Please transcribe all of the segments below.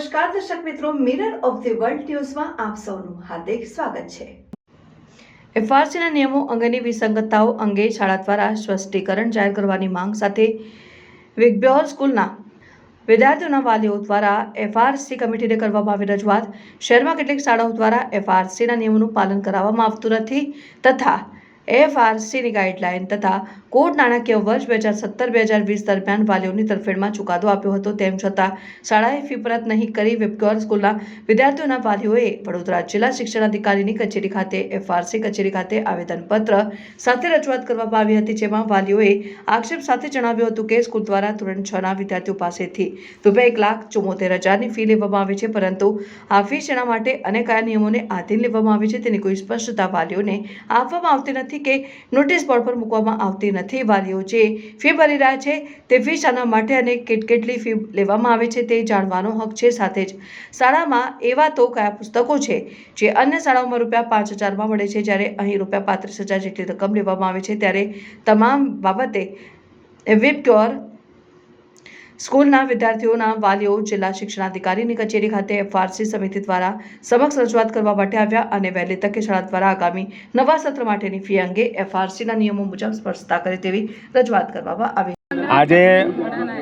નમસ્કાર, દર્શક મિત્રો મિરર ઓફ ધી વર્લ્ડ ન્યૂઝમાં આપ સૌનું હાર્દિક સ્વાગત છે. એફઆરસીના નિયમો અંગેની વિસંગતતાઓ અંગે શાળા દ્વારા સ્પષ્ટીકરણ જાહેર કરવાની માંગ સાથે વિગબ્યોર સ્કૂલના વિદ્યાર્થીઓના વાલીઓ દ્વારા એફઆરસી કમિટીને કરવામાં આવી રજૂઆત. શહેરમાં કેટલીક શાળાઓ દ્વારા એફઆરસીના નિયમોનું પાલન કરાવવામાં આવતું નથી તથા એફઆરસીની ગાઈડલાઈન તથા કોડ નાણાકીય વર્ષ બે હજાર સત્તર, બે હજાર વીસ દરમિયાન વાલીઓની તરફેણમાં ચુકાદો આપ્યો હતો. તેમ છતાં શાળાએ ફી પરત નહીં કરી વિપક્યોર સ્કૂલના વિદ્યાર્થીઓના વાલીઓએ વડોદરા જિલ્લા શિક્ષણ અધિકારીની કચેરી ખાતે એફઆરસી કચેરી ખાતે આવેદનપત્ર સાથે રજૂઆત કરવામાં આવી હતી, જેમાં વાલીઓએ આક્ષેપ સાથે જણાવ્યું હતું કે સ્કૂલ દ્વારા ધોરણ છ ના વિદ્યાર્થીઓ પાસેથી રૂપિયા એક લાખ ચુમ્મોતેર હજારની ફી લેવામાં આવે છે, પરંતુ આ ફી શેના માટે અને કયા નિયમોને આધીન લેવામાં આવે છે તેની કોઈ સ્પષ્ટતા વાલીઓને આપવામાં આવતી નથી. કે નોટિસ બોર્ડ પર મૂકવામાં આવતી નથી. વાલીઓ જે ફી ભરી રહ્યા છે તે ફી શાના માટે અને કેટકેટલી ફી લેવામાં આવે છે તે જાણવાનો હક છે. સાથે જ શાળામાં એવા તો કયા પુસ્તકો છે જે અન્ય શાળાઓમાં રૂપિયા પાંચ હજારમાં મળે છે? જ્યારે અહીં રૂપિયા પાંત્રીસ હજાર જેટલી રકમ લેવામાં આવે છે, ત્યારે તમામ બાબતે વિપક્યોર સ્કૂલના વિદ્યાર્થીઓના વાલીઓ, જિલ્લા શિક્ષણાધિકારીની કચેરી ખાતે એફઆરસી સમિતિ દ્વારા સમક્ષ રજૂઆત કરવા માટે આવ્યા અને વહેલી તકે શાળા દ્વારા આગામી નવા સત્ર માટેની ફી અંગે એફઆરસીના નિયમો મુજબ સ્પષ્ટતા કરે તેવી રજૂઆત કરવામાં આવી. આજે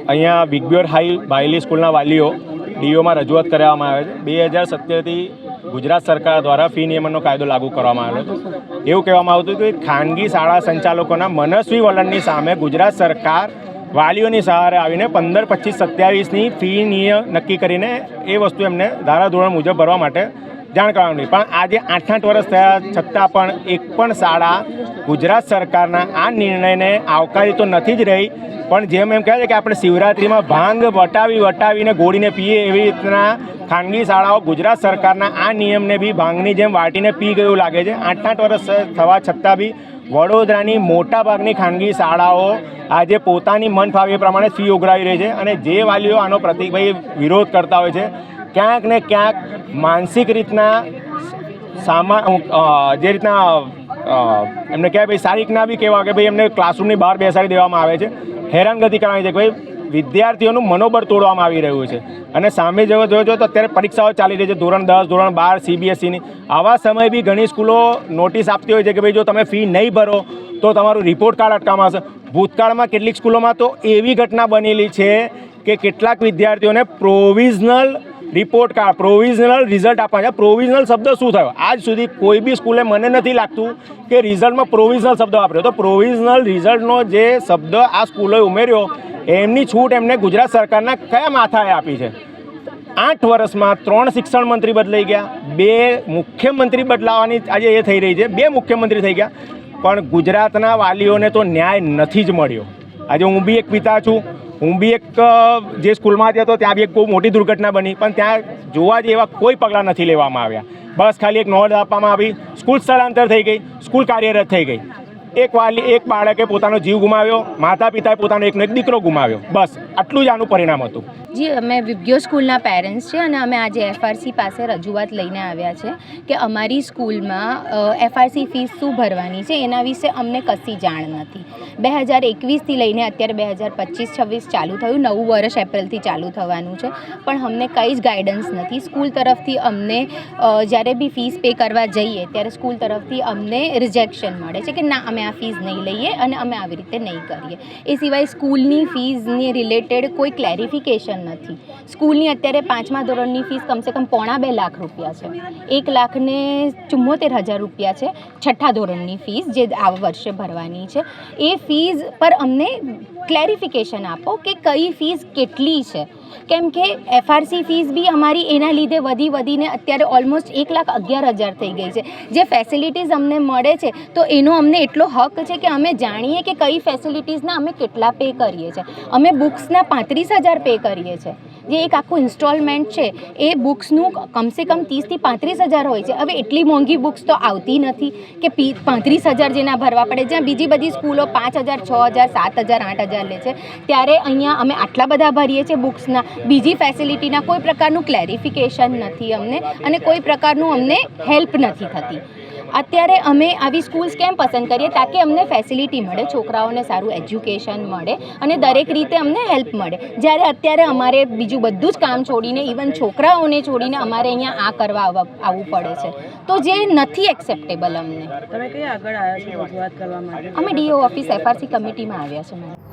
અહીંયા બિગબ્યોર હાઈ બાયલી સ્કૂલના વાલીઓ ડીઓમાં રજૂઆત કરવામાં આવે છે. બે હજાર સત્તરથી ગુજરાત સરકાર દ્વારા ફી નિયમનનો કાયદો લાગુ કરવામાં આવ્યો હતો. એવું કહેવામાં આવતું હતું કે ખાનગી શાળા સંચાલકોના મનસ્વી વલણની સામે ગુજરાત સરકાર વાલીઓની સહારે આવીને પંદર, પચીસ, સત્યાવીસની ફી નિયમ નક્કી કરીને એ વસ્તુ એમને ધારાધોરણ મુજબ ભરવા માટે જાણ કરવાની પણ આજે આઠ આઠ વર્ષ થયા, છતાં પણ એક પણ શાળા ગુજરાત સરકારના આ નિર્ણયને આવકારી તો નથી જ રહી. પણ જેમ એમ કહે છે કે આપણે શિવરાત્રિમાં ભાંગ વટાવી, વટાવીને ગોળીને પીએ એવી રીતના ખાનગી શાળાઓ ગુજરાત સરકારના આ નિયમને બી ભાંગની જેમ વાટીને પી ગયું લાગે છે. આઠ આઠ વર્ષ થવા છતાં બી વડોદરાની મોટાભાગની ખાનગી શાળાઓ આજે પોતાની મન ફાવે એ પ્રમાણે ફી ઉઘરાવી રહી છે અને જે વાલીઓ આનો પ્રતિકભાઈ વિરોધ કરતા હોય છે, ક્યાંક ને ક્યાંક માનસિક રીતના સામા જે રીતના એમને કહેવાય ભાઈ સારી ના બી કહેવા કે ભાઈ એમને ક્લાસરૂમની બહાર બેસાડી દેવામાં આવે છે. હેરાનગતિ કરવાની છે કે ભાઈ વિદ્યાર્થીઓનું મનોબળ તોડવામાં આવી રહ્યું છે. અને સામે જો જોયો તો અત્યારે પરીક્ષાઓ ચાલી રહી છે. ધોરણ દસ, ધોરણ બાર સીબીએસઈની આવા સમયે બી ઘણી સ્કૂલો નોટિસ આપતી હોય છે કે ભાઈ જો તમે ફી નહીં ભરો તો તમારું રિપોર્ટ કાર્ડ અટકાવવામાં આવશે. ભૂતકાળમાં કેટલીક સ્કૂલોમાં તો એવી ઘટના બનેલી છે કે કેટલાક વિદ્યાર્થીઓને provisional report card provisional result આપવા છે. પ્રોવિઝનલ શબ્દ શું થયો? આજ સુધી કોઈ બી સ્કૂલે મને નથી લાગતું કે રિઝલ્ટમાં પ્રોવિઝનલ શબ્દ વાપર્યો. તો પ્રોવિઝનલ રિઝલ્ટનો જે શબ્દ આ સ્કૂલોએ ઉમેર્યો એમની છૂટ એમને ગુજરાત સરકારના કયા માથાએ આપી છે? આઠ વર્ષમાં ત્રણ શિક્ષણ મંત્રી બદલાઈ ગયા, બે મુખ્યમંત્રી બદલાવાની આજે એ થઈ રહી છે, બે મુખ્યમંત્રી થઈ ગયા, પણ ગુજરાતના વાલીઓને તો ન્યાય નથી જ મળ્યો. આજે હું બી એક પિતા છું, હું બી એક જે સ્કૂલમાં હતો ત્યાં બી એક બહુ મોટી દુર્ઘટના બની, પણ ત્યાં જોવા જેવા કોઈ પગલાં નથી લેવામાં આવ્યા. બસ ખાલી એક નોંધ આપવામાં આવી, સ્કૂલ સ્થળાંતર થઈ ગઈ, સ્કૂલ કાર્યરત થઈ ગઈ. એક વાલી, એક બાળકે પોતાનો જીવ ગુમાવ્યો માતા પિતાએ પોતાનો એકનો એક દીકરો ગુમાવ્યો. બસ. આટલું જ આનું પરિણામ હતું? જી, અમે વિબ્યો સ્કૂલના પેરેન્ટ્સ છે અને અમે આજે એફઆરસી પાસે રજૂઆત લઈને આવ્યા છે કે અમારી સ્કૂલમાં એફઆરસી ફીસ શું ભરવાની છે એના વિશે અમને કશી જાણ નથી. બે હજાર એકવીસથી લઈને અત્યારે બે હજાર પચીસ, છવ્વીસ ચાલુ થયું, નવું વર્ષ એપ્રિલથી ચાલુ થવાનું છે. પણ અમને કંઈ જ ગાઈડન્સ નથી. સ્કૂલ તરફથી અમને જ્યારે બી ફીસ પે કરવા જઈએ, ત્યારે સ્કૂલ તરફથી અમને રિજેક્શન મળે છે કે ના, અમે આ ફીસ નહીં લઈએ અને અમે આવી રીતે નહીં કરીએ. એ સિવાય સ્કૂલની ફીઝની રિલેટેડ કોઈ ક્લેરિફિકેશન નથી. સ્કૂલની અત્યારે પાંચમા ધોરણની ફીસ કમસે કમ પોણા બે લાખ રૂપિયા છે. એક લાખને ચુમ્મોતેર હજાર રૂપિયા છે છઠ્ઠા ધોરણની ફીસ જે આ વર્ષે ભરવાની છે. એ ફીસ પર અમને ક્લેરિફિકેશન આપો કે કઈ ફીસ કેટલી છે. કેમ કે એફઆરસી ફીસ બી અમારી એના લીધે વધી વધીને અત્યારે ઓલમોસ્ટ એક લાખ અગિયાર હજાર થઈ ગઈ છે. જે ફેસિલિટીઝ અમને મળે છે, તો એનો અમને એટલો હક છે કે અમે જાણીએ કે કઈ ફેસિલિટીઝના અમે કેટલા પે કરીએ છીએ અમે બુક્સના પાંત્રીસ હજાર પે કરીએ છીએ જે એક આખું ઇન્સ્ટોલમેન્ટ છે, એ બુક્સનું કમસે કમ ત્રીસથી પાંત્રીસ હજાર હોય છે. હવે એટલી મોંઘી બુક્સ તો આવતી નથી કે પી, પાંત્રીસ હજાર જેના ભરવા પડે. જ્યાં બીજી બધી સ્કૂલો પાંચ હજાર, છ હજાર, સાત હજાર, આઠ હજાર લે છે. ત્યારે અહીંયા અમે આટલા બધા ભરીએ છીએ બુક્સના બીજી ફેસિલિટીના કોઈ પ્રકારનું ક્લેરિફિકેશન નથી અમને અને કોઈ પ્રકારનું અમને હેલ્પ નથી થતી. અત્યારે અમે આવી સ્કૂલ્સ કેમ પસંદ કરીએ? તાકે અમને ફેસિલિટી મળે છોકરાઓને સારું એજ્યુકેશન મળે અને દરેક રીતે અમને હેલ્પ મળે. જ્યારે અત્યારે અમારે બીજું બધું જ કામ છોડીને ઇવન છોકરાઓને છોડીને અમારે અહીંયા આ કરવા આવવું પડે છે. તો જે નથી એક્સેપ્ટેબલ અમને. તમે કઈ આગળ આવ્યા છો રજૂઆત કરવા માટે? અમે ડીઓ ઓફિસ એફઆરસી કમિટીમાં આવ્યા છે મેડમ